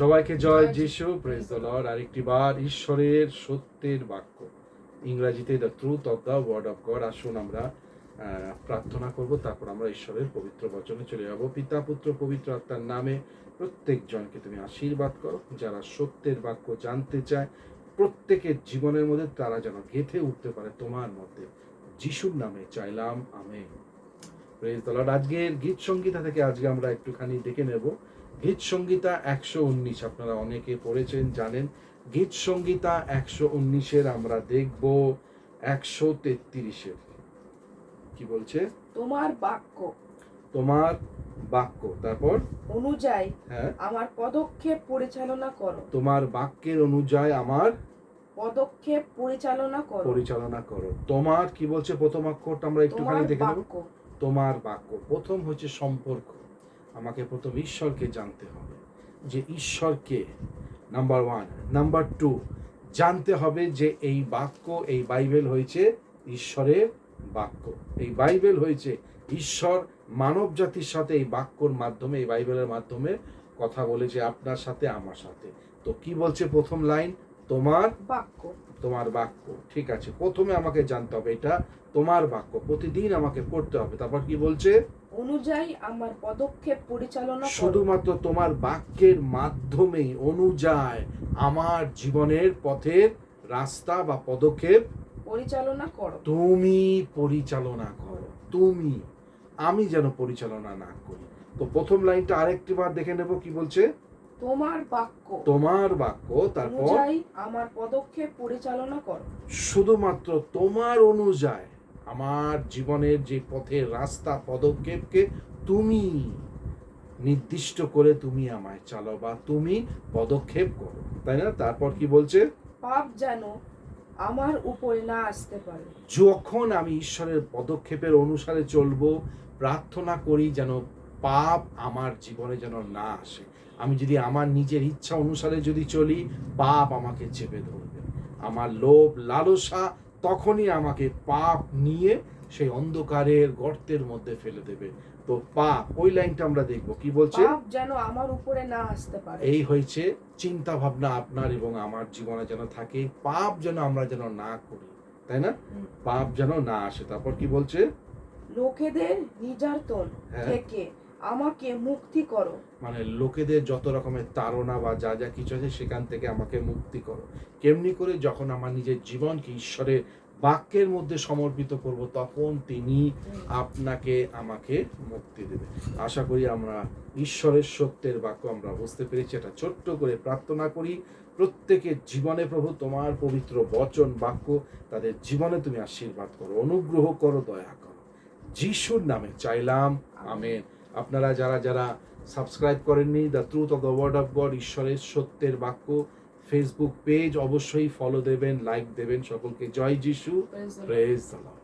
সবাইকে জয় যিশু praise the Lord আরেকটি বার ঈশ্বরের সত্যের বাক্য। ইংরেজিতে the truth of the word of God আসুন আমরা প্রার্থনা করব, তারপর আমরা ঈশ্বরের পবিত্র বচনে চলে যাব। পিতা, পুত্র, পবিত্র আত্মার নামে প্রত্যেক জনকে তুমি আশীর্বাদ করো। যারা সত্যের বাক্য জানতে চায়, প্রত্যেকের জীবনের মধ্যে তারা যেন গেঁথে উঠতে পারে তোমার মধ্যে। যিশুর নামে চাইলাম আমি প্রেজ দ্য লর্ড আজকের গীত সঙ্গীতা থেকে আজকে আমরা একটুখানি দেখে নেব। গীত সঙ্গীতা একশো উনিশ। আপনারা অনেকে পড়েছেন জানেন। গীত সঙ্গীতা একশো উনিশের আমরা দেখব একশো তেত্রিশের। কি বলছে? তোমার বাক্য। তোমার বাক্য। তারপর? অনুযায়ী হ্যাঁ। আমার পদক্ষেপ পরিচালনা করো। তোমার বাক্যের অনুযায়ী আমার পদক্ষেপ পরিচালনা করো। পরিচালনা করো। তোমার কি বলছে প্রথম অক্ষরটা আমরা একটুখানি দেখে নেব? তোমার বাক্য। প্রথম হচ্ছে সম্পর্ক। আমাকে প্রথম ঈশ্বরকে জানতে হবে যে ঈশ্বরকে নাম্বার ওয়ান নাম্বার টু জানতে হবে যে এই বাক্য, এই বাইবেল হয়েছে ঈশ্বরের বাক্য। এই বাইবেল হয়েছে ঈশ্বর মানব জাতির সাথে এই বাক্যর মাধ্যমে, এই বাইবেলের মাধ্যমে কথা বলেছে আপনার সাথে, আমার সাথে। তো কি বলছে প্রথম লাইন? তোমার বাক্য। তোমার বাক্য। ঠিক আছে প্রথমে আমাকে জানতে হবে এটা তোমার বাক্য। প্রতিদিন আমাকে পড়তে হবে। তারপর কি বলছে? অনুযায়ী আমার পদক্ষেপ পরিচালনা শুধুমাত্র তোমার বাক্যের মাধ্যমে অনুযায়ী আমার জীবনের পথের রাস্তা বা পদক্ষেপ পরিচালনা করো। তুমি পরিচালনা করো। তুমি আমি যেন পরিচালনা না করি। তো প্রথম লাইনটা আরেকটি বার দেখে নেব কি বলছে। তোমার বাক্য। তোমার বাক্য তারপর? আমার পদক্ষেপ পরিচালনা করো। শুধুমাত্র তোমার অনুযায়ী আমার জীবনের যে পথের রাস্তা পদক্ষেপকে তুমি নির্দিষ্ট করে তুমি আমায় চালাও বা তুমি পদক্ষেপ করো। তাই না? তারপর কি বলছে? পাপ যেন আমার উপরে না আসতে পারে। যখন আমি ঈশ্বরের পদক্ষেপের অনুসারে চলবো প্রার্থনা করি যেন পাপ আমার জীবনে যেন না আসে। আমি যদি আমার নিজের ইচ্ছা অনুসারে যদি চলি পাপ আমাকে চেপে ধরবে। আমার লোভ লালসা তখনই আমাকে পাপ নিয়ে সেই অন্ধকারের গর্তের মধ্যে ফেলে দেবে। তো পাপ ওই লাইনটা আমরা দেখব। কি বলছে? পাপ যেন আমার উপরে না আসতে পারে। এই হয়েছে চিন্তা ভাবনা আপনার এবং আমার জীবনে যেন থাকে। পাপ যেন আমরা যেন না করি তাই না? পাপ যেন না আসে। তারপর কি বলছে? লোকেদের নির্যাতন হ্যাঁ। থেকে আমাকে মুক্তি করো। মানে লোকেদের যত রকমের তাড়না বা যা যা কিছু আছে সেখান থেকে আমাকে মুক্তি করো। কেমনি করে যখন আমার নিজের জীবনকে ঈশ্বরের বাক্যের মধ্যে সমর্পিত করব, তখন তিনি আপনাকে আমাকে মুক্তি দেবে। আশা করি আমরা ঈশ্বরের সত্যের বাক্য আমরা বুঝতে পেরেছি। এটা ছোট্ট করে প্রার্থনা করি, প্রত্যেকের জীবনে প্রভু তোমার পবিত্র বচন বাক্য তাদের জীবনে তুমি আশীর্বাদ করো, অনুগ্রহ করো, দয়া করো। যিশুর নামে চাইলাম, আমেন। আপনারা যারা যারা সাবস্ক্রাইব করেননি the truth of the word of God ঈশ্বরের সত্যের বাক্য ফেসবুক পেজ অবশ্যই ফলো দেবেন লাইক দেবেন সকলকে। জয় যিশু। Praise the